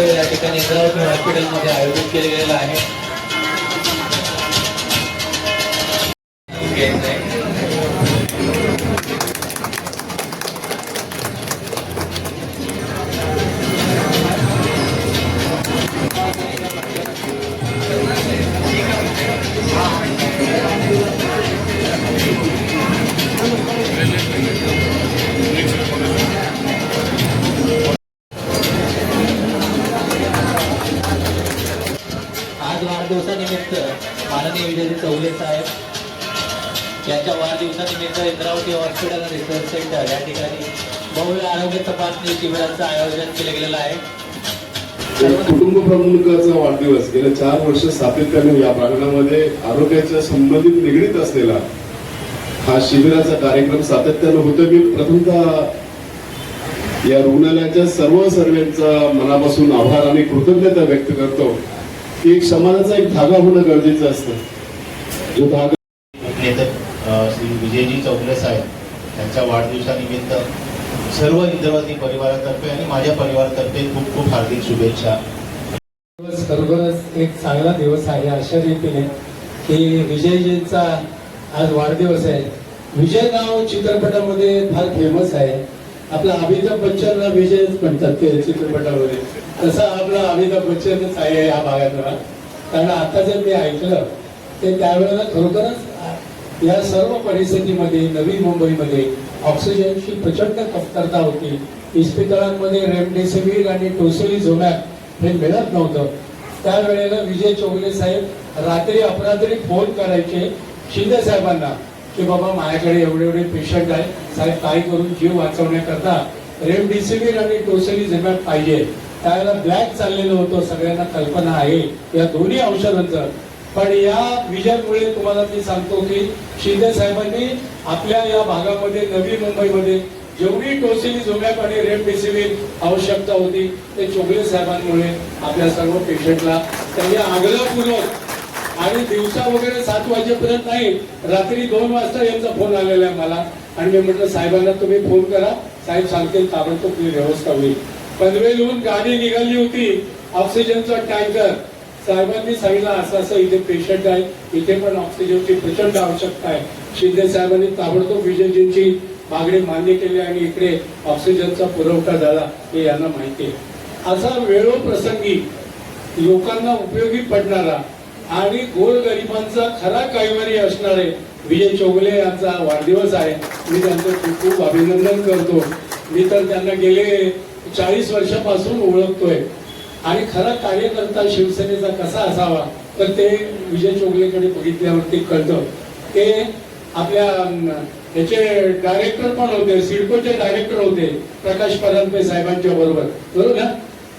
तर या ठिकाणी इंद्रावती हॉस्पिटलमध्ये आयोजित केलं गेलेलं आहे. इंद्रावती हॉस्पिटल आणि रिसर्च सेंटर या ठिकाणी भव्य आरोग्य तपासणी शिबिराचं आयोजन केलं गेलेलं आहे. कुटुंब प्रमुखाचा वाढदिवस गेल्या चार वर्ष सातत्याने या प्रांगणामध्ये आरोग्याच्या संबंधित निगडीत असलेला हा शिबिराचा कार्यक्रम सातत्यानं होतो मी प्रथमतः या रुग्णालयाच्या सर्व सर्वांचा मनापासून आभार आणि कृतज्ञता व्यक्त करतो की एक समाजाचा एक धागा होणं गरजेचं असतं. जो धागा श्री विजयजी चौगले साहेब यांच्या वाढदिवसानिमित्त सर्व इंद्रवती परिवारातर्फे आणि माझ्या परिवारातर्फे खूप खूप हार्दिक शुभेच्छा. दिवस खरोखरच एक चांगला दिवस आहे अशा रीतीने की विजयजींचा आज वाढदिवस आहे. विजय नाव चित्रपटामध्ये फार फेमस आहे. आपला अमिताभ बच्चनला विजयच म्हणतात ते चित्रपटामध्ये. तसा आपला अमिताभ बच्चनच आहे या भागातला कारण आता जर मी ऐकलं ते त्यावेळेला खरोखरच या सर्व परिस्थितीमध्ये नवी मुंबईमध्ये ऑक्सिजनची प्रचंड कमतरता होती. इस्पितळांमध्ये रेमडेसिवीर आणि टोसिलिझोमॅब हे मिळत नव्हतं. त्यावेळेला विजय चौगले साहेब रात्री अपरात्री फोन करायचे शिंदे साहेबांना की बाबा माझ्याकडे एवढे एवढे पेशंट आहे साहेब काय करून जीव वाचवण्याकरता रेमडेसिवीर आणि टोसिलिझोमॅब पाहिजे. त्यावेळेला ब्लॅक चाललेलं होतं. सगळ्यांना कल्पना आहे. या दोन्ही औषधांचं पण या विजयमुळे तुम्हाला मी सांगतो की शिंदे साहेबांनी आपल्या या भागामध्ये नवी मुंबईमध्ये जेवढी टोसिलिझोमॅब आणि रेमडेसिवीर आवश्यकता होती ते चोगले साहेबांमुळे आपल्या सर्व पेशंटला त्यांनी आग्रहपूर्वक आणि दिवसा वगैरे सात वाजेपर्यंत नाही रात्री दोन वाजता यांचा फोन आलेला आहे मला. आणि मी म्हटलं साहेबांना तुम्ही फोन करा साहेब सांगतील ताबडतोब ती व्यवस्था होईल. पनवेलहून गाडी निघाली होती ऑक्सिजनचा टँकर. साहेबांनी सांगितलं असं असं इथे पेशंट आहे इथे पण ऑक्सिजनची प्रचंड आवश्यकता आहे. शिंदे साहेबांनी ताबडतोब विजयजींची मागणी मान्य केली आणि इकडे ऑक्सिजनचा पुरवठा झाला हे यांना माहिती आहे. असा वेळोप्रसंगी लोकांना उपयोगी पडणारा आणि गोरगरिबांचा खरा कैवारी असणारे विजय चौगले यांचा वाढदिवस आहे. मी त्यांचं खूप खूप अभिनंदन करतो. मी तर त्यांना गेले चाळीस वर्षापासून ओळखतोय. आणि खरा कार्यकर्ता शिवसेनेचा कसा असावा तर ते विजय चोगलेकडे बघितल्यावरती कळतं. ते आपल्या अं, याचे डायरेक्टर पण होते सिडकोचे डायरेक्टर होते प्रकाश परांजपे साहेबांच्या बरोबर. बरोबर ना?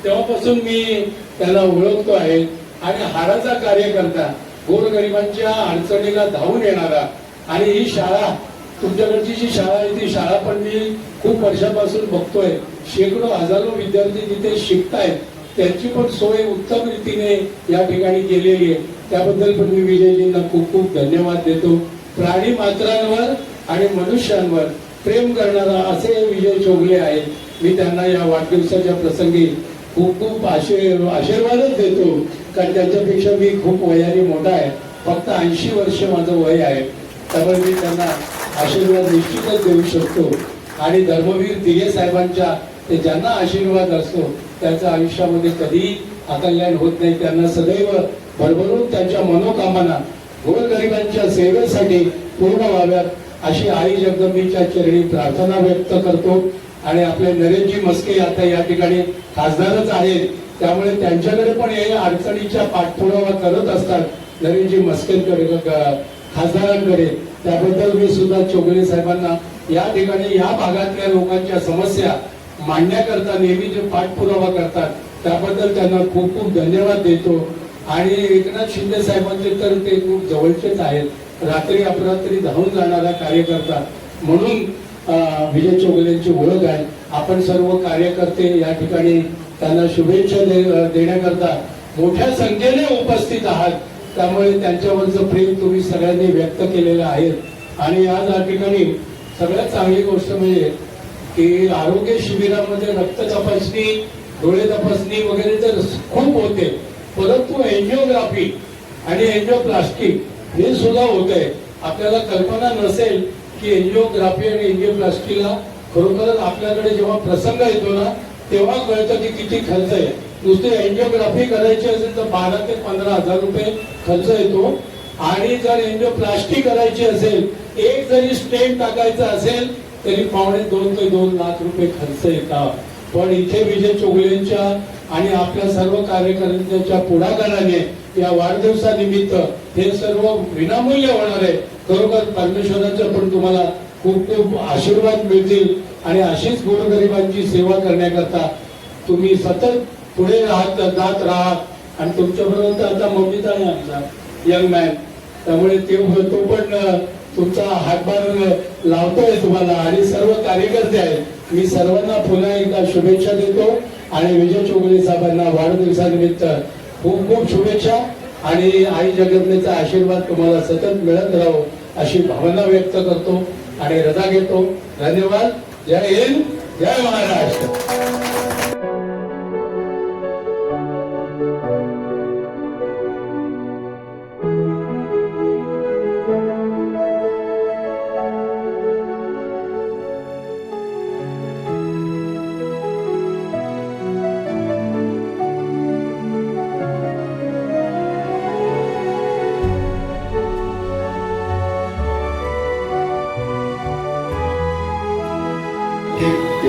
तेव्हापासून मी त्याला ओळखतो आहे. आणि हाडाचा कार्यकर्ता गोरगरिबांच्या अडचणीला धावून येणारा. आणि ही शाळा तुमच्याकडची जी शाळा आहे ती शाळा पण मी खूप वर्षापासून बघतोय. शेकडो हजारो विद्यार्थी तिथे शिकतायत. त्यांची पण सोय उत्तम रीतीने या ठिकाणी केलेली आहे. त्याबद्दल पण मी विजयजींना खूप खूप धन्यवाद देतो. प्राणी मात्रांवर आणि मनुष्यांवर प्रेम करणारा असे विजय चोगले आहेत. मी त्यांना या वाढदिवसाच्या प्रसंगी खूप खूप आशीर् आशीर्वादच देतो. कारण त्यांच्यापेक्षा मी खूप वयाने मोठा आहे. फक्त ऐंशी वर्ष माझं वय आहे. त्यामुळे मी त्यांना आशीर्वाद निश्चितच देऊ शकतो. आणि धर्मवीर दिघे साहेबांच्या ते ज्यांना आशीर्वाद असतो त्याचं आयुष्यामध्ये कधीही अकल्याण होत नाही. त्यांना सदैव भरभरून त्यांच्या मनोकामना गोरगरिबांच्या सेवेसाठी पूर्ण व्हाव्यात अशी आई जगदंबीच्या चरणी प्रार्थना व्यक्त करतो. आणि आपले नरेशजी मस्के आता या ठिकाणी खासदारच आहेत. त्यामुळे त्यांच्याकडे पण या अडचणीच्या पाठपुरावा करत असतात नरेशजी मस्केंकडे खासदारांकडे. त्याबद्दल मी सुद्धा चोगले साहेबांना या ठिकाणी या भागातल्या लोकांच्या समस्या मांडण्याकरता नेहमी जे पाठपुरावा करतात त्याबद्दल त्यांना खूप खूप धन्यवाद देतो. आणि एकनाथ शिंदे साहेबांचे तर ते खूप जवळचेच आहेत. रात्री अपरात्री धावून जाणारा कार्यकर्ता. म्हणून विजय चोगलेंची ओळख आहे. आपण सर्व कार्यकर्ते या ठिकाणी त्यांना शुभेच्छा दे- देण्याकरता मोठ्या संख्येने उपस्थित आहात. त्यामुळे त्यांच्यावरचं प्रेम तुम्ही सगळ्यांनी व्यक्त केलेलं आहे. आणि आज या ठिकाणी सगळ्यात चांगली गोष्ट म्हणजे की आरोग्य शिबिरामध्ये रक्त तपासणी डोळे तपासणी वगैरे तर खूप होते. परंतु एन्जिओग्राफी आणि एन्जिओप्लास्टिक हे सुद्धा होत. आहे आपल्याला कल्पना नसेल की एन्जिओग्राफी आणि एन्जिओप्लास्टिकला खरोखरच आपल्याकडे जेव्हा प्रसंग येतो ना तेव्हा कळतं की किती खर्च आहे. नुसती एन्जिओग्राफी करायची असेल तर बारा ते पंधरा हजार रुपये खर्च येतो. आणि जर एन्जिओप्लास्टिक करायची असेल एक जरी स्टेम टाकायचा असेल तरी पावणे दोन ते दोन लाख रुपये खर्च येतात. पण इथे विजय चोगलेंच्या आणि आपल्या सर्व कार्यकर्त्यांच्या पुढाकाराने या वाढदिवसानिमित्त हे सर्व विनामूल्य होणार आहे खरोखर परमेश्वराचं पण तुम्हाला खूप खूप आशीर्वाद मिळतील. आणि अशीच गोरगरिबांची सेवा करण्याकरता तुम्ही सतत पुढे राहत जात राहा आणि तुमच्याबरोबर तर आता मम्मीचा आहे आमचा यंग मॅन त्यामुळे ते तो पण तुमचा हातभार लावतोय तुम्हाला. आणि सर्व कार्यकर्ते आहेत. मी सर्वांना पुन्हा एकदा शुभेच्छा देतो. आणि विजय चौगुले साहेबांना वाढदिवसानिमित्त खूप खूप शुभेच्छा. आणि आई जगन्नाचा आशीर्वाद तुम्हाला सतत मिळत राहो अशी भावना व्यक्त करतो आणि रजा घेतो. धन्यवाद. जय हिंद. जय महाराष्ट्र.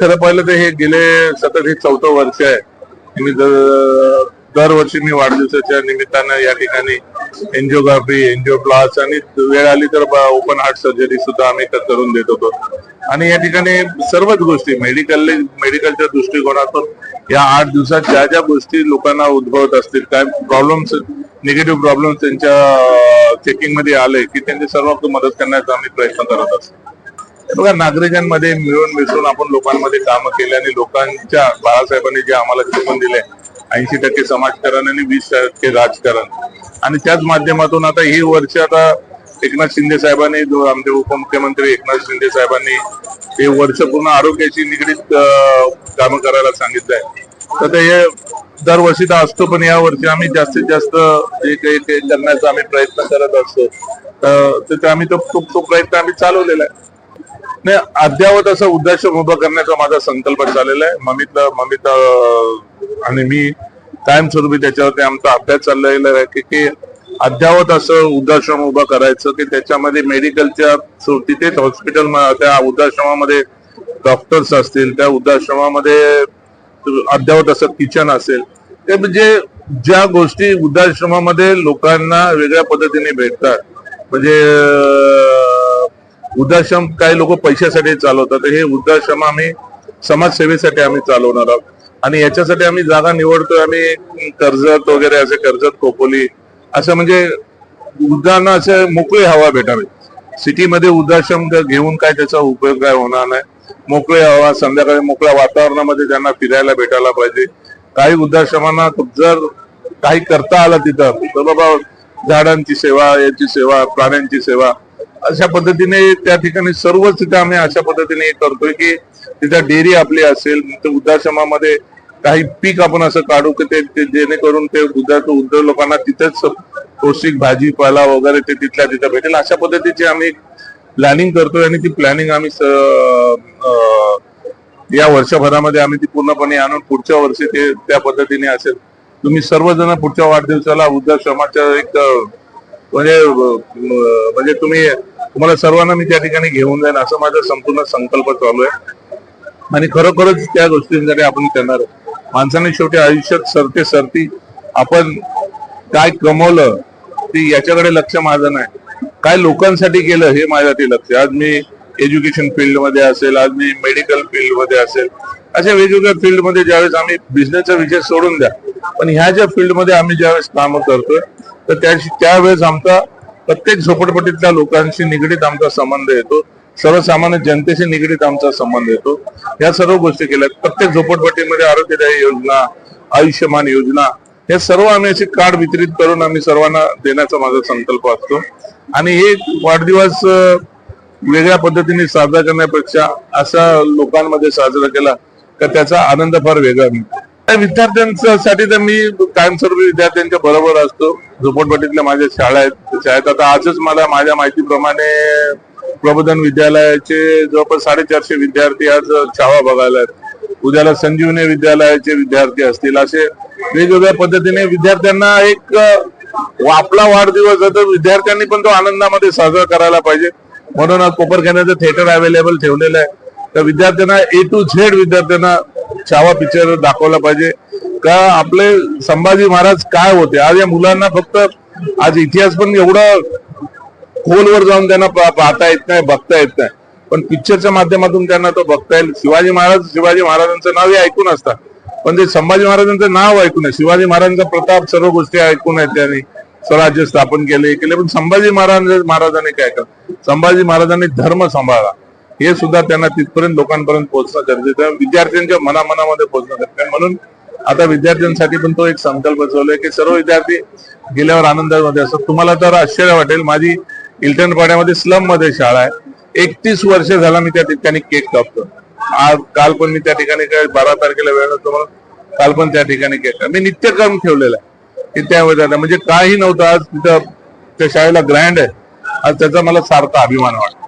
खरं पाहिलं तर हे गेले सतत हे चौथं वर्ष आहे. मी दरवर्षी मी वाढदिवसाच्या निमित्तानं या ठिकाणी एन्जिओग्राफी एन्जिओप्लास आणि वेळ आली तर ओपन हार्ट सर्जरी सुद्धा आम्ही करून देत होतो. आणि या ठिकाणी सर्वच गोष्टी मेडिकल मेडिकलच्या दृष्टिकोनातून या आठ दिवसात ज्या ज्या गोष्टी लोकांना उद्भवत असतील काय प्रॉब्लेम्स निगेटिव्ह प्रॉब्लेम्स त्यांच्या चेकिंगमध्ये आले की त्यांची सर्व मदत करण्याचा आम्ही प्रयत्न करत असतो. बघा नागरिकांमध्ये मिळून मिसळून आपण लोकांमध्ये कामं केले आणि लोकांच्या बाळासाहेबांनी जे आम्हाला शिकवून दिले ऐंशी टक्के समाजकारण आणि वीस टक्के राजकारण. आणि त्याच माध्यमातून आता ही वर्ष आता एकनाथ शिंदे साहेबांनी आमचे उपमुख्यमंत्री एकनाथ शिंदे साहेबांनी हे वर्ष पूर्ण आरोग्याशी निगडीत काम कामं करायला सांगितलंय. तर ते हे दरवर्षी तर असतो पण या वर्षी आम्ही जास्तीत जास्त जे काही ते करण्याचा आम्ही प्रयत्न करत असतो. तर आम्ही तो तो तो प्रयत्न आम्ही चालवलेला आहे. नाही अद्यावत असं उद्याश्रम उभं करण्याचा माझा संकल्प चाललेला आहे. ममित ममित आणि मी कायमस्वरूपी त्याच्यावरती आमचा अभ्यास चाललेला आहे की अद्यावत असं वृद्धाश्रम उभं करायचं की त्याच्यामध्ये मेडिकलच्या तिथेच हॉस्पिटल त्या वृद्धाश्रमामध्ये डॉक्टर्स असतील त्या वृद्धाश्रमामध्ये अद्यावत असं किचन असेल. ते म्हणजे ज्या गोष्टी वृद्धाश्रमामध्ये लोकांना वेगळ्या पद्धतीने भेटतात. म्हणजे वृद्धाश्रम काही लोक पैशासाठी चालवतात. तर हे वृद्धाश्रम आम्ही समाजसेवेसाठी आम्ही चालवणार आहोत. आणि याच्यासाठी आम्ही जागा निवडतोय. आम्ही कर्जत वगैरे असे कर्जत खोपोली असं म्हणजे वृद्धांना असे मोकळी हवा भेटावी. सिटीमध्ये वृद्धाश्रम घेऊन काय त्याचा उपयोग काय होणार नाही. मोकळी हवा संध्याकाळी मोकळ्या वातावरणामध्ये त्यांना फिरायला भेटायला पाहिजे. काही वृद्धाश्रमांना जर काही करता आलं तिथं तर बाबा झाडांची सेवा याची सेवा प्राण्यांची सेवा अशा पद्धतीने त्या ठिकाणी सर्वच तिथे आम्ही अशा पद्धतीने करतोय की तिथं डेअरी आपली असेल तर वृद्धाश्रमामध्ये काही पीक आपण असं काढू की ते जेणेकरून ते वृद्धा वृद्ध लोकांना तिथेच पौष्टिक भाजीपाला वगैरे ते तिथल्या तिथं भेटेल. अशा पद्धतीची आम्ही प्लॅनिंग करतोय आणि ती प्लॅनिंग आम्ही या वर्षभरामध्ये आम्ही ती पूर्णपणे आणून पुढच्या वर्षी ते त्या पद्धतीने असेल. तुम्ही सर्वजण पुढच्या वाढदिवसाला वृद्धाश्रमाच्या एक म्हणजे म्हणजे तुम्ही तुम्हाला सर्वांना मी त्या ठिकाणी घेऊन जाईन. असं माझा संपूर्ण संकल्प चालू आहे. आणि खरोखरच त्या गोष्टींसाठी आपण करणार माणसाने शेवटी आयुष्यात सरते सरती आपण काय कमवलं ते याच्याकडे लक्ष माझं नाही. काय लोकांसाठी केलं हे माझ्यासाठी लक्ष आज मी एज्युकेशन फील्डमध्ये असेल आज मी मेडिकल फील्डमध्ये असेल. अशा वेगवेगळ्या फील्डमध्ये ज्यावेळेस आम्ही बिझनेसचा विषय सोडून द्या पण ह्या ज्या फील्डमध्ये आम्ही ज्यावेळेस कामं करतोय तर त्या त्यावेळेस आमचा प्रत्येक झोपडपट्टीतल्या लोकांशी निगडीत आमचा संबंध येतो. सर्वसामान्य जनतेशी निगडीत आमचा संबंध येतो. या सर्व गोष्टी केल्या प्रत्येक झोपडपट्टीमध्ये आरोग्यदायी योजना आयुष्यमान योजना हे सर्व आम्ही असे कार्ड वितरित करून आम्ही सर्वांना देण्याचा माझा संकल्प असतो. आणि हे वाढदिवस वेगळ्या पद्धतीने साजरा करण्यापेक्षा असा लोकांमध्ये साजरा केला तर त्याचा आनंद फार वेगळा मिळतो. त्या विद्यार्थ्यांसाठी तर मी कायमस्वरूपी विद्यार्थ्यांच्या बरोबर असतो. झोपडपट्टीतल्या माझ्या शाळा आहेत शाळेत आता आजच मला माझ्या माहितीप्रमाणे प्रबोधन विद्यालयाचे जवळपास साडेचारशे विद्यार्थी आज छावा बघायला आहेत. उद्याला संजीवनी विद्यालयाचे विद्यार्थी असतील. असे वेगवेगळ्या पद्धतीने विद्यार्थ्यांना एक आपला वाढदिवस आहे तर विद्यार्थ्यांनी पण तो आनंदामध्ये साजरा करायला पाहिजे. म्हणून आज कोपरखान्याचं थिएटर अवेलेबल ठेवलेलं आहे. तर विद्यार्थ्यांना ए टू झेड विद्यार्थ्यांना छावा पिक्चर दाखवला पाहिजे. का आपले संभाजी महाराज काय होते? आज या मुलांना फक्त आज इतिहास पण एवढा खोलवर जाऊन त्यांना पाहता येत नाही बघता येत नाही. पण पिक्चरच्या माध्यमातून त्यांना तो बघता येईल. शिवाजी महाराज शिवाजी महाराजांचं नाव हे ऐकून असतात. पण ते संभाजी महाराजांचं नाव ऐकून आहे शिवाजी महाराजांचा प्रताप सर्व गोष्टी ऐकून आहेत त्यांनी. स्वराज्य स्थापन केले हे केले. पण संभाजी महाराज महाराजांनी काय केलं? संभाजी महाराजांनी धर्म सांभाळला. हे सुद्धा त्यांना तिथपर्यंत लोकांपर्यंत पोहोचणं गरजेचं आहे. विद्यार्थ्यांच्या मनामनामध्ये पोहोचणं गरजेचं आहे. म्हणून आता विद्यार्थ्यांसाठी पण तो एक संकल्प चालू की सर्व विद्यार्थी गेल्यावर आनंदामध्ये असतात. तुम्हाला तर आश्चर्य वाटेल. माझी इल्टन पाड्यामध्ये स्लममध्ये शाळा आहे. एकतीस वर्ष झाला मी त्या ठिकाणी केक कापतो. आज काल पण मी त्या ठिकाणी काय बारा तारखेला वेळ नव्हतो म्हणून काल पण त्या ठिकाणी केक मी नित्यक्रम ठेवलेला आहे. की त्या वेळेला म्हणजे काही नव्हतं. आज तिथं त्या शाळेला ग्रँड आहे. आज त्याचा मला सारखा अभिमान वाटतो.